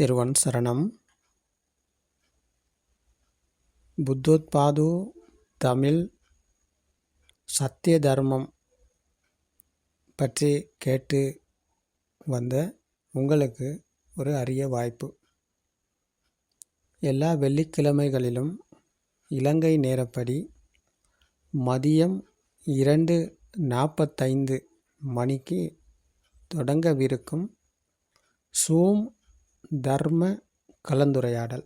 திருவன் சரணம். புத்தோத்பாது தமிழ் சத்திய தர்மம் பற்றி கேட்டு வந்த உங்களுக்கு ஒரு அரிய வாய்ப்பு. எல்லா வெள்ளிக்கிழமைகளிலும் இலங்கை நேரப்படி மதியம் இரண்டு நாற்பத்தைந்து மணிக்கு தொடங்கவிருக்கும் சூம் தர்ம கலந்துரையாடல்.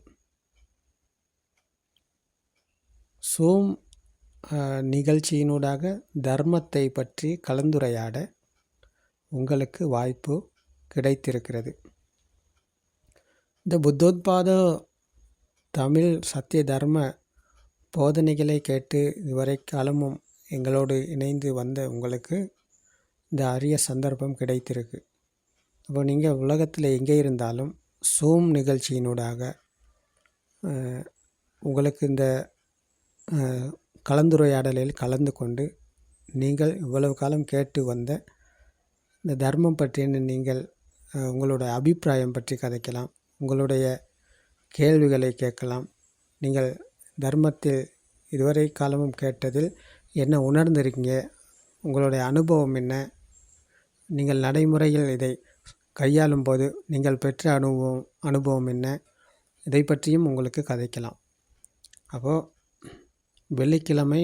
சூம் நிகழ்ச்சியினூடாக தர்மத்தை பற்றி கலந்துரையாட உங்களுக்கு வாய்ப்பு கிடைத்திருக்கிறது. இந்த புத்தோத்பாத தமிழ் சத்திய தர்ம போதனைகளை கேட்டு இதுவரை காலமும் எங்களோடு இணைந்து வந்த உங்களுக்கு இந்த அரிய சந்தர்ப்பம் கிடைத்திருக்கு. அப்போ நீங்கள் உலகத்தில் எங்கே இருந்தாலும் சூம் நிகழ்ச்சியினூடாக உங்களுக்கு இந்த கலந்துரையாடலில் கலந்து கொண்டு நீங்கள் இவ்வளவு காலம் கேட்டு வந்த இந்த தர்மம் பற்றின நீங்கள் உங்களோட அபிப்பிராயம் பற்றி கதைக்கலாம் உங்களுடைய கேள்விகளை கேட்கலாம். நீங்கள் தர்மத்தில் இதுவரை காலமும் கேட்டதில் என்ன உணர்ந்திருக்கீங்க? உங்களுடைய அனுபவம் என்ன? நீங்கள் நடைமுறையில் இதை கையாளும் போது நீங்கள் பெற்ற அனுபவம் அனுபவம் என்ன? இதை பற்றியும் உங்களுக்கு கதைக்கலாம். அப்போது வெள்ளிக்கிழமை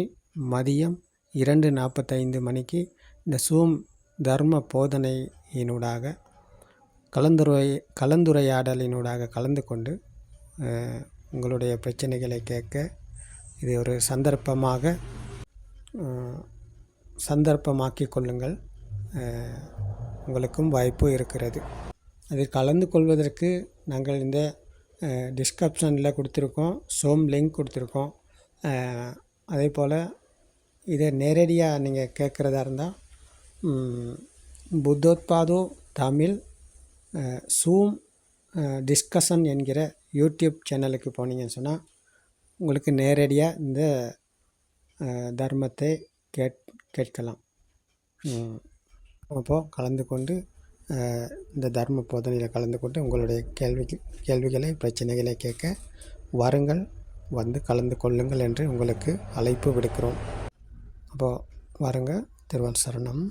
மதியம் இரண்டு நாற்பத்தைந்து மணிக்கு இந்த சூம் தர்ம போதனையினூடாக கலந்துரை கலந்துரையாடலினூடாக கலந்து கொண்டு உங்களுடைய பிரச்சனைகளை கேட்க இது ஒரு சந்தர்ப்பமாக சந்தர்ப்பமாக்கி கொள்ளுங்கள். உங்களுக்கும் வாய்ப்பு இருக்கிறது. அதில் கலந்து கொள்வதற்கு நாங்கள் இந்த டிஸ்கிரிப்ஷனில் கொடுத்துருக்கோம் சோம் லிங்க் கொடுத்துருக்கோம். அதே போல் இதை நேரடியாக நீங்கள் கேட்குறதா இருந்தால் புத்தோத்பாதோ தமிழ் சூம் டிஸ்கஷன் என்கிற யூடியூப் சேனலுக்கு போனீங்கன்னு சொன்னால் உங்களுக்கு நேரடியாக இந்த தர்மத்தை கேட் கேட்கலாம். அப்போது கலந்து கொண்டு இந்த தர்ம போதனையில் கலந்து கொண்டு உங்களுடைய கேள்வி கேள்விகளை பிரச்சனைகளை கேட்க வாருங்கள். வந்து கலந்து கொள்ளுங்கள் என்று உங்களுக்கு அழைப்பு விடுக்கிறோம். அப்போது வாருங்க திருவன் சரணம்.